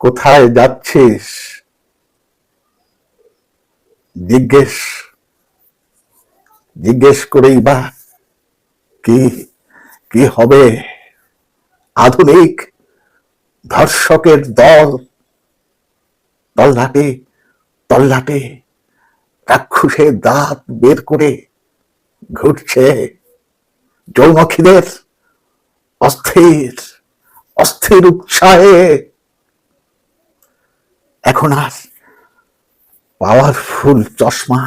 কোথায় যাচ্ছিস? জিজ্ঞেস। জিজ্ঞেস করেই বা কি কি হবে? আধুনিক ধর্ষকের দল। তল্লাটে তল্লাটে রাক্ষসের দাঁত বের করে ঘুরছে যৌনখীদের অস্থির অস্থির উৎসাহে। এখন আর পাওয়ারফুল চশমা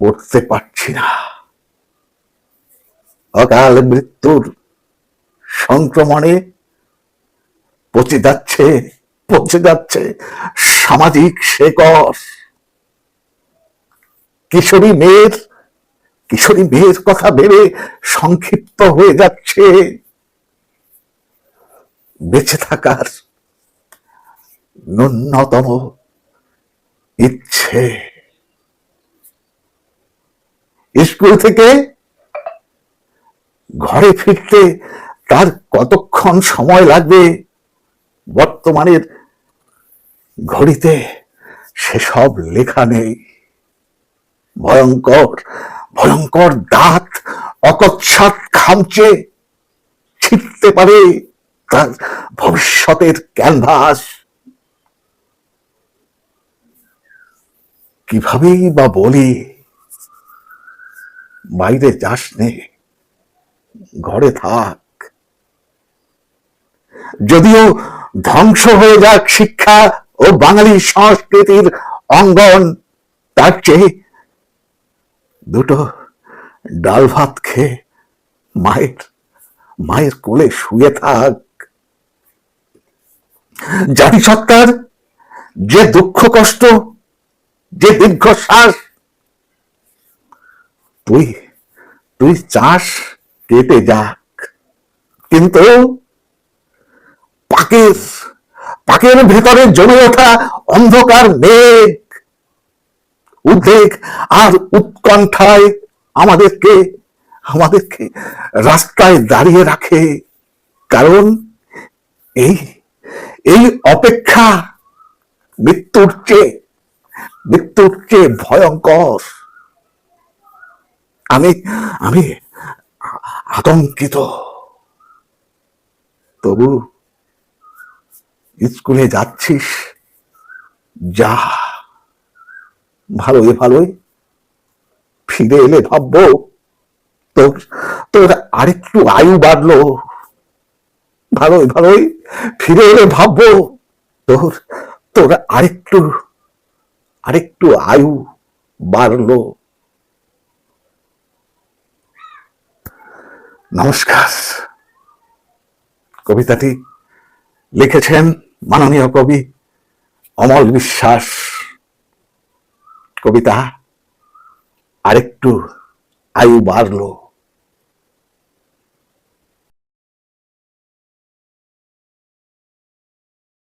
পড়তে পারছি না। অকাল মৃত্যুর সংক্রমণে পচে যাচ্ছে পচে যাচ্ছে সামাজিক শেকর কিশোরী মেয়ের কিশোরী মেয়ের কথা ভেবে সংক্ষিপ্ত হয়ে যাচ্ছে। বেঁচে থাকার ন্যূনতম ইচ্ছে। স্কুল থেকে ঘরে ফিরতে তার কতক্ষণ সময় লাগবে বর্তমানের ঘড়িতে? সেসব লেখা নেই। ভয়ঙ্কর ভয়ঙ্কর দাঁত অকচ্ছাত খামচে ছিটতে পারে তার ভবিষ্যতের ক্যানভাস। কিভাবেই বা বলি? বাইরে যাস নে, ঘরে থাক। যদিও ধ্বংস হয়ে যাক শিক্ষা ও বাঙালি সংস্কৃতির অঙ্গন, তার চেয়ে দুটো ডাল ভাত খেয়ে মায়ের মায়ের কোলে শুয়ে থাক। জাতিসত্তার যে দুঃখ কষ্ট যে দীর্ঘশ্বাস তুই তুই চাষ কেটে যাক। কিন্তু পাকের পাকের ভেতরে জমে ওঠা অন্ধকার মেঘ। উদ্বেগ আর উৎকণ্ঠায় আমাদেরকে আমাদেরকে রাস্তায় দাঁড়িয়ে রাখে। কারণ এই এই অপেক্ষা মৃত্যুর চেয়ে মৃত্যুর চেয়ে ভয়ঙ্কর। আমি আমি আতঙ্কিত। তবু স্কুলে যাচ্ছিস? যা। ভালোই ভালোই। ফিরে এলে ভাববো তোর তোর আরেকটু আয়ু বাড়লো। ভালোই ভালোই। ফিরে এলে ভাববো তোর তোর আরেকটু আরেকটু আয়ু বাড়লো। নমস্কার। কবিতাটি লিখেছেন মাননীয় কবি অমল বিশ্বাস। কবিতা আরেকটু আয়ু বাড়লো।